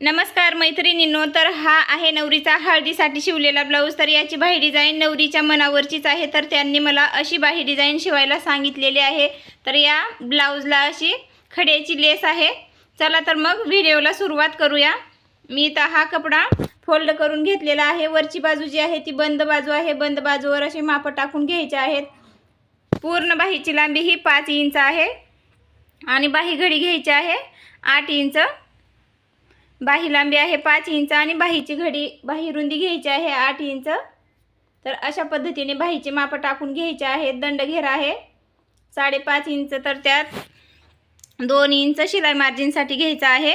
नमस्कार मैत्रिणींनो तर हा आहे नवरीचा हळदीसाठी शिवलेला ब्लाऊज. तर याची बाही डिझाईन नवरीच्या मनावरचीच आहे. तर त्यांनी मला अशी बाही डिझाईन शिवायला सांगितलेली आहे. तर या ब्लाऊजला अशी खड्याची लेस आहे. चला तर मग व्हिडिओला सुरुवात करूया. मी तर हा कपडा फोल्ड करून घेतलेला आहे. वरची बाजू जी आहे ती बंद बाजू आहे. बंद बाजूवर असे मापं टाकून घ्यायचे आहेत. पूर्ण बाहीची लांबी ही पाच इंच आहे. आणि बाही घडी घ्यायची आहे आठ इंच. बाही लांबी आहे पाच इंच आणि बाहीची घडी बाही रुंदी घ्यायची आहे आठ इंच. तर अशा पद्धतीने बाहीचे मापं टाकून घ्यायचे आहेत दंड घेरा आहे. साडेपाच इंच तर त्यात दोन इंच शिलाई मार्जिनसाठी घ्यायचं आहे.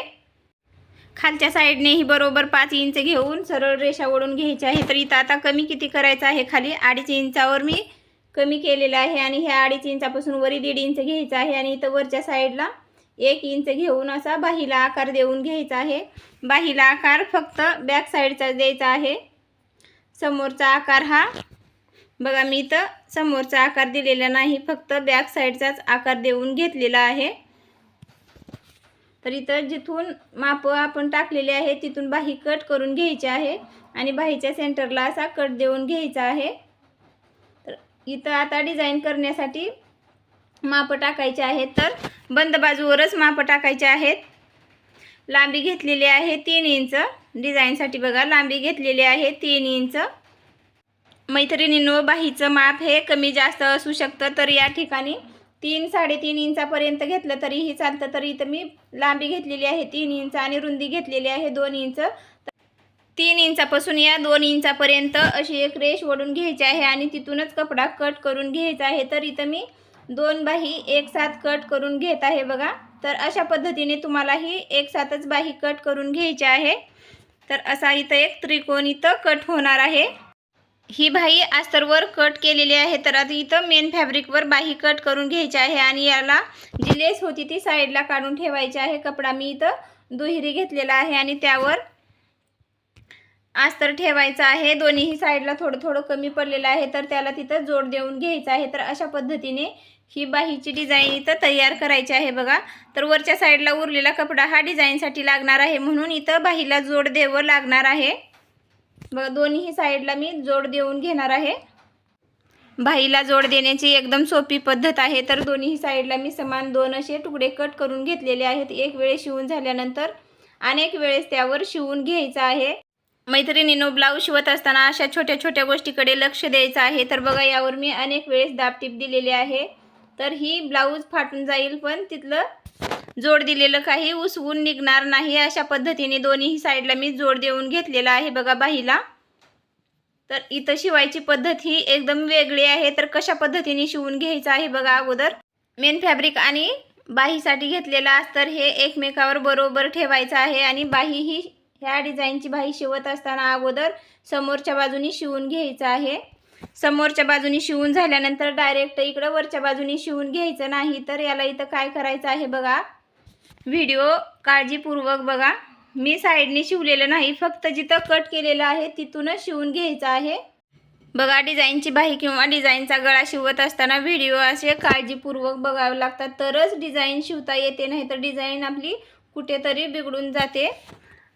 खालच्या साईडनेही बरोबर पाच इंच घेऊन सरळ रेषा ओढून घ्यायची आहे. तर इथं आता कमी किती करायचं आहे खाली? अडीच इंचावर मी कमी केलेलं आहे आणि ह्या अडीच इंचापासून वरी दीड इंच घ्यायचं आहे आणि इथं वरच्या साईडला एक इंच घेऊन असा बाहीला आकार देऊन घ्यायचा आहे. बाहीला आकार फक्त बॅक साईडचा द्यायचा आहे. समोरचा आकार हा बघा मी इथं समोरचा आकार दिलेला नाही फक्त बॅक साईडचाच आकार देऊन घेतलेला आहे. तर इथं जिथून मापं आपण टाकलेले आहे तिथून बाही कट करून घ्यायची आहे आणि बाहीच्या सेंटरला असा कट देऊन घ्यायचा आहे. तर इथं आता डिझाईन करण्यासाठी मापं टाकायचे आहेत तर बंद बाजूवरच मापं टाकायचे आहेत. लांबी घेतलेली आहे तीन इंच. डिझाईनसाठी बघा लांबी घेतलेली आहे तीन इंच. मैत्रिणींनो बाहीचं माप हे कमी जास्त असू शकतं तर या ठिकाणी तीन साडेतीन इंचापर्यंत घेतलं तरीही चालतं तरी इथं मी लांबी घेतलेली आहे तीन इंच आणि रुंदी घेतलेली आहे दोन इंच. तीन इंचापासून या दोन इंचापर्यंत अशी एक रेश ओढून घ्यायची आहे आणि तिथूनच कपडा कट करून घ्यायचा आहे. तर इथं मी दोन बाही एक साथ कट करून घेत आहे बघा. तर अशा पद्धतीने तुम्हालाही एक साथच बाही कट करून घ्यायची आहे. तर असा इथं एक त्रिकोण इथं कट होणार आहे. ही बाही अस्तरवर कट केलेली आहे तर आता इथं मेन फॅब्रिकवर बाही कट करून घ्यायची आहे आणि याला जी लेस होती ती साईडला काढून ठेवायची आहे. कपडा मी इथं दुहेरी घेतलेला आहे आणि त्यावर अस्तर ठेवायचं आहे. दोन्हीही साईडला थोडं थोडं कमी पडलेलं आहे तर त्याला तिथं जोड देऊन घ्यायचं आहे. तर अशा पद्धतीने ही बाहीची डिझाईन इथं तयार करायची आहे बघा. तर वरच्या साईडला उरलेला कपडा हा डिझाईनसाठी लागणार आहे. म्हणून इथं बाहीला जोड द्यावं लागणार आहे. बघा दोन्ही साईडला मी जोड देऊन घेणार आहे. बाहीला जोड देण्याची एकदम सोपी पद्धत आहे. तर दोन्ही साईडला मी समान दोन असे तुकडे कट करून घेतलेले आहेत. एक वेळेस शिवून झाल्यानंतर अनेक वेळेस त्यावर शिवून घ्यायचं आहे. मैत्रिणीनो ब्लाऊज शिवत असताना अशा छोट्या छोट्या गोष्टीकडे लक्ष द्यायचं आहे. तर बघा यावर मी अनेक वेळेस दाबटीप दिलेली आहे. तर ही ब्लाऊज फाटून जाईल पण तिथलं जोड दिलेलं काही उसवून निघणार नाही. अशा पद्धतीने दोन्ही साईडला मी जोड देऊन घेतलेला आहे बघा बाहीला तर इथं शिवायची पद्धत ही एकदम वेगळी आहे. तर कशा पद्धतीने शिवून घ्यायचं आहे बघा अगोदर. मेन फॅब्रिक आणि बाहीसाठी घेतलेला अस्तर हे एकमेकावर बरोबर ठेवायचं आहे आणि बाही ही ह्या डिझाईनची बाही शिवत असताना अगोदर समोरच्या बाजूनी शिवून घ्यायचं आहे. समोरच्या बाजूनी शिवून झाल्यानंतर डायरेक्ट इकडं वरच्या बाजूनी शिवून घ्यायचं नाही तर याला इथं काय करायचं आहे बघा. व्हिडिओ काळजीपूर्वक बघा. मी साईडने शिवलेलं नाही फक्त जिथं कट केलेलं आहे तिथूनच शिवून घ्यायचं आहे. बघा डिझाईनची बाही किंवा डिझाईनचा गळा शिवत असताना व्हिडिओ असे काळजीपूर्वक बघावे लागतात. तरच डिझाईन शिवता येते नाही तर डिझाईन आपली कुठेतरी बिघडून जाते.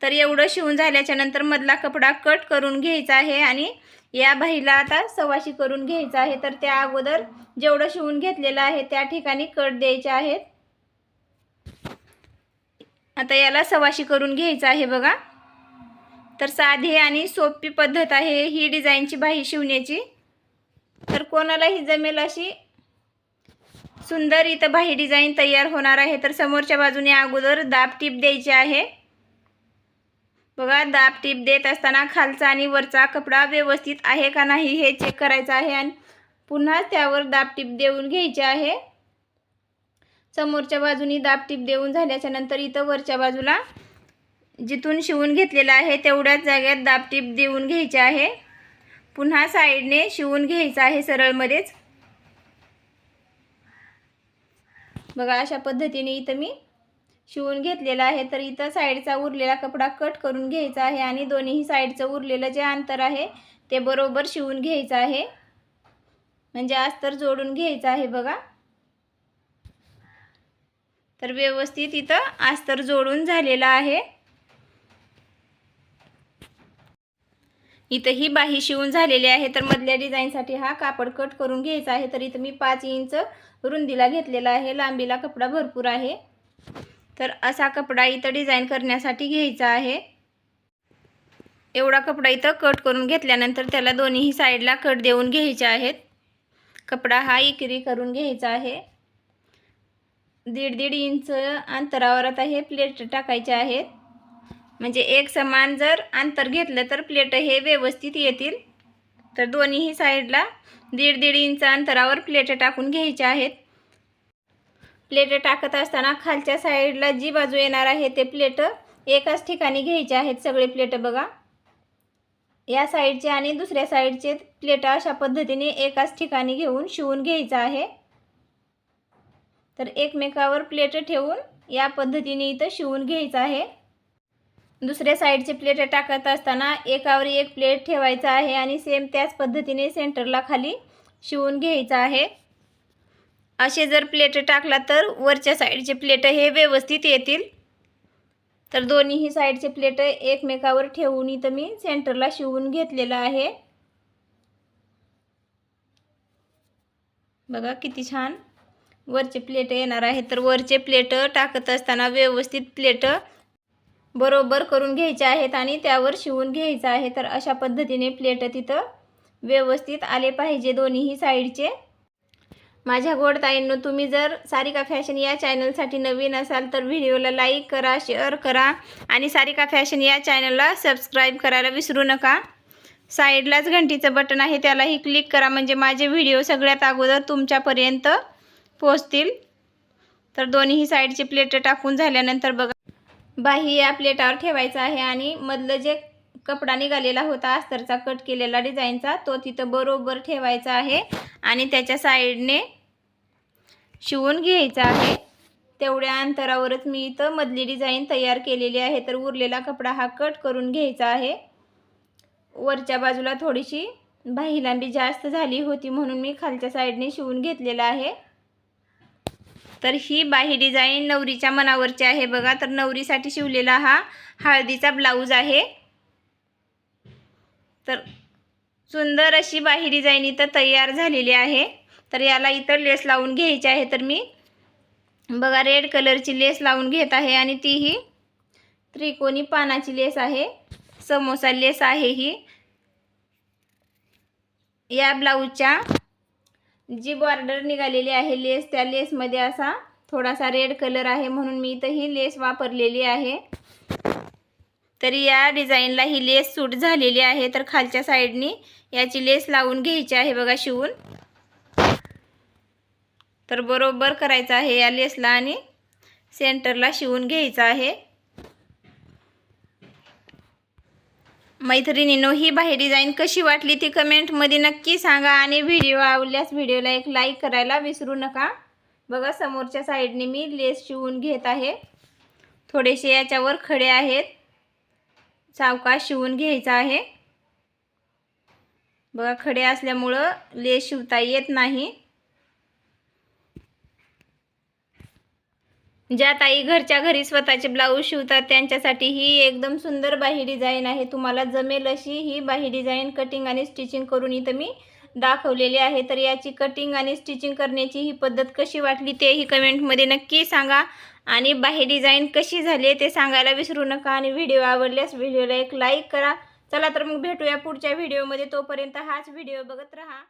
तर एवढं शिवून झाल्याच्यानंतर मधला कपडा कट करून घ्यायचा आहे आणि या बाहीला आता सवाशी करून घ्यायचा आहे. तर त्या अगोदर जेवढं शिवून घेतलेलं आहे त्या ठिकाणी कट द्यायचे आहेत. आता याला सवाशी करून घ्यायचं आहे बघा. तर साधी आणि सोपी पद्धत आहे ही डिझाईनची बाही शिवण्याची. तर कोणालाही जमेल अशी सुंदर इथं बाही डिझाईन तयार होणार आहे. तर समोरच्या बाजूने अगोदर दाब टीप द्यायची आहे. बघा दाब टीप देत असताना खालचा आणि वरचा कपडा व्यवस्थित आहे का नाही हे चेक करायचं आहे आणि पुन्हा त्यावर दाब टीप देऊन घ्यायचे आहे. समोरच्या बाजूनी दाब टीप देऊन झाल्याच्यानंतर इथं वरच्या बाजूला जिथून शिवून घेतलेलं आहे तेवढ्याच जागेत दाब टीप देऊन घ्यायचे आहे. पुन्हा साईडने शिवून घ्यायचं आहे सरळमध्येच. बघा अशा पद्धतीने इथं मी शिवून घेतलेला आहे. तर इथं साईडचा उरलेला कपडा कट करून घ्यायचा आहे आणि दोन्ही साईडचं उरलेलं जे अंतर आहे ते बरोबर शिवून घ्यायचं आहे. म्हणजे अस्तर जोडून घ्यायचं आहे बघा. तर व्यवस्थित इथं अस्तर जोडून झालेलं आहे. इथं ही बाही शिवून झालेली आहे. तर मधल्या डिझाईनसाठी हा कापड कट करून घ्यायचा आहे. तर इथं मी पाच इंच रुंदीला घेतलेला आहे. लांबीला कपडा भरपूर आहे. तर असा कपडा इथं डिझाईन करण्यासाठी घ्यायचा आहे. एवढा कपडा इथं कट करून घेतल्यानंतर त्याला दोन्ही साईडला कट देऊन घ्यायचे आहेत. कपडा हा इकरी करून घ्यायचा आहे. दीड दीड इंच अंतरावर आता हे प्लेट टाकायचे आहेत. म्हणजे एक समान जर अंतर घेतलं तर प्लेट हे व्यवस्थित येतील. तर दोन्हीही साईडला दीड दीड इंच अंतरावर प्लेट टाकून घ्यायच्या आहेत. प्लेट टाकत असताना खालच्या साईडला जी बाजू येणार आहे ते प्लेट एकाच ठिकाणी घ्यायचे आहेत सगळे प्लेट बघा. या साईडचे आणि दुसऱ्या साईडचे प्लेट अशा पद्धतीने एकाच ठिकाणी घेऊन शिवून घ्यायचं आहे. तर एकमेकावर प्लेट ठेवून या पद्धतीने इथं शिवून घ्यायचं आहे. दुसऱ्या साईडचे प्लेट टाकत असताना एकावर एक प्लेट ठेवायचा आहे आणि सेम त्याच पद्धतीने सेंटरला खाली शिवून घ्यायचं आहे. असे जर प्लेट टाकला तर वरच्या साईडचे प्लेट हे व्यवस्थित येतील. तर दोन्हीही साईडचे प्लेट एकमेकावर ठेवून इथं मी सेंटरला शिवून घेतलेलं आहे. बघा किती छान वरचे प्लेट येणार आहे. तर वरचे प्लेट टाकत असताना व्यवस्थित प्लेट बरोबर करून घ्यायचे आहेत आणि त्यावर शिवून घ्यायचं आहे. तर अशा पद्धतीने प्लेट तिथं व्यवस्थित आले पाहिजे दोन्हीही साईडचे माझ्या गोडताईंनो तुम्ही जर सारिका फॅशन या चॅनलसाठी नवीन असाल तर व्हिडिओला लाईक करा शेअर करा आणि सारिका फॅशन या चॅनलला सबस्क्राईब करायला विसरू नका. साईडलाच घंटीचं बटन आहे त्यालाही क्लिक करा. म्हणजे माझे व्हिडिओ सगळ्यात अगोदर तुमच्यापर्यंत पोचतील तर दोन्ही साईडची प्लेट टाकून झाल्यानंतर बघा. बाही या प्लेटावर ठेवायचं आहे आणि मधलं जे कपडा निघालेला होता. अस्तरचा कट केलेला डिझाईनचा तो तिथं बरोबर ठेवायचा आहे. आणि त्याच्या साईडने शिवून घ्यायचा आहे. तेवढ्या अंतरावरच मी इथं मधली डिझाईन तयार केलेली आहे. तर उरलेला कपडा हा कट करून घ्यायचा आहे. वरच्या बाजूला थोडीशी बाहीलांबी जास्त झाली होती म्हणून मी खालच्या साईडने शिवून घेतलेला आहे. तर ही बाही डिझाईन नवरीच्या मनावरची आहे बघा. तर नवरीसाठी शिवलेला हा हळदीचा ब्लाऊज आहे. तर सुंदर अशी बाही डिझाईन इथं तयार झालेली आहे. तर याला इथं लेस लावून घ्यायची आहे. तर मी बघा रेड कलरची लेस लावून घेत आहे आणि तीही त्रिकोणी पानाची लेस आहे. समोसा लेस आहे ही. या ब्लाऊजच्या जी बॉर्डर निघालेली आहे लेस त्या लेसमध्ये असा थोडासा रेड कलर आहे म्हणून मी इथं ही लेस वापरलेली आहे. तरी या डिझाईनला ही लेस सूट झालेली आहे. तर खालच्या साईडनी याची लेस लावून घ्यायची आहे बघा शिवून. तर बरोबर करायचं आहे या लेसला आणि सेंटरला शिवून घ्यायचं आहे. मैत्रिणीनो ही बाहेर डिझाईन कशी वाटली ती कमेंटमध्ये नक्की सांगा आणि व्हिडिओ आवडल्यास व्हिडिओला एक लाईक करायला विसरू नका. बघा समोरच्या साईडने मी लेस शिवून घेत आहे. थोडेसे याच्यावर खडे आहेत. सावकाश शिवून घ्यायचा आहे. बघा खडे असल्यामुळं लेस शिवता येत नाही. ज्या ताई घरच्या घरी स्वतःचे ब्लाऊज शिवतात त्यांच्यासाठी ही एकदम सुंदर बाही डिझाईन आहे. तुम्हाला जमेल अशी ही बाही डिझाईन कटिंग आणि स्टिचिंग करून इथं मी दाखवलेली आहे. तर याची कटिंग आणि स्टिचिंग करण्याची ही पद्धत कशी वाटली तेही कमेंटमध्ये नक्की सांगा. आणि बाहेर डिझाईन कशी झाली ते सांगायला विसरू नका आणि व्हिडिओ आवडल्यास व्हिडिओला एक लाईक करा. चला तर मग भेटूया पुढच्या व्हिडिओमध्ये तोपर्यंत हाच व्हिडिओ बघत राहा.